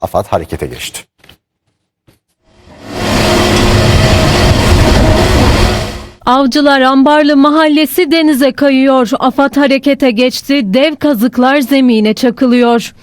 AFAD harekete geçti. Avcılar Ambarlı Mahallesi denize kayıyor. AFAD harekete geçti. Dev kazıklar zemine çakılıyor.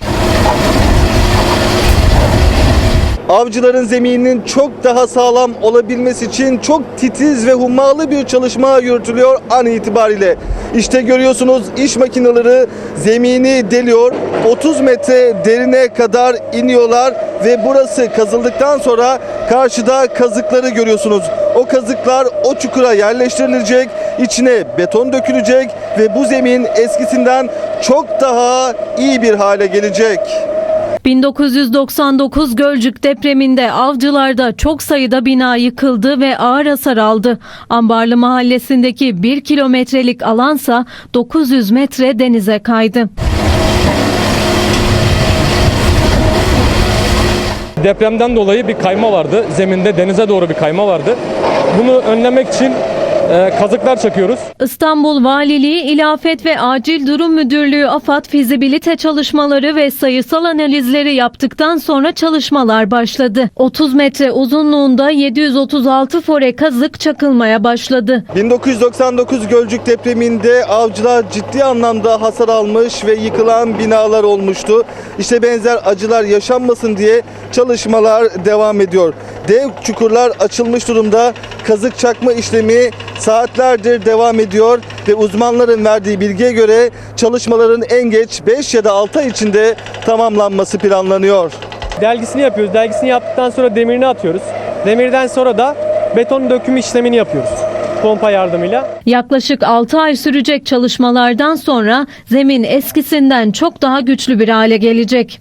Avcıların zemininin çok daha sağlam olabilmesi için çok titiz ve hummalı bir çalışma yürütülüyor an itibariyle. İşte görüyorsunuz iş makineleri zemini deliyor. 30 metre derine kadar iniyorlar ve burası kazıldıktan sonra karşıda kazıkları görüyorsunuz. O kazıklar o çukura yerleştirilecek, içine beton dökülecek ve bu zemin eskisinden çok daha iyi bir hale gelecek. 1999 Gölcük depreminde avcılarda çok sayıda bina yıkıldı ve ağır hasar aldı. Ambarlı Mahallesi'ndeki 1 kilometrelik alansa 900 metre denize kaydı. Depremden dolayı bir kayma vardı. Zeminde denize doğru bir kayma vardı. Bunu önlemek için kazıklar çakıyoruz. İstanbul Valiliği İlafet ve Acil Durum Müdürlüğü AFAD fizibilite çalışmaları ve sayısal analizleri yaptıktan sonra çalışmalar başladı. 30 metre uzunluğunda 736 fore kazık çakılmaya başladı. 1999 Gölcük depreminde avcılar ciddi anlamda hasar almış ve yıkılan binalar olmuştu. İşte benzer acılar yaşanmasın diye çalışmalar devam ediyor. Dev çukurlar açılmış durumda. Kazık çakma işlemi saatlerdir devam ediyor ve uzmanların verdiği bilgiye göre çalışmaların en geç 5 ya da 6 ay içinde tamamlanması planlanıyor. Delgisini yapıyoruz. Delgisini yaptıktan sonra demirini atıyoruz. Demirden sonra da beton döküm işlemini yapıyoruz. Pompa yardımıyla. Yaklaşık 6 ay sürecek çalışmalardan sonra zemin eskisinden çok daha güçlü bir hale gelecek.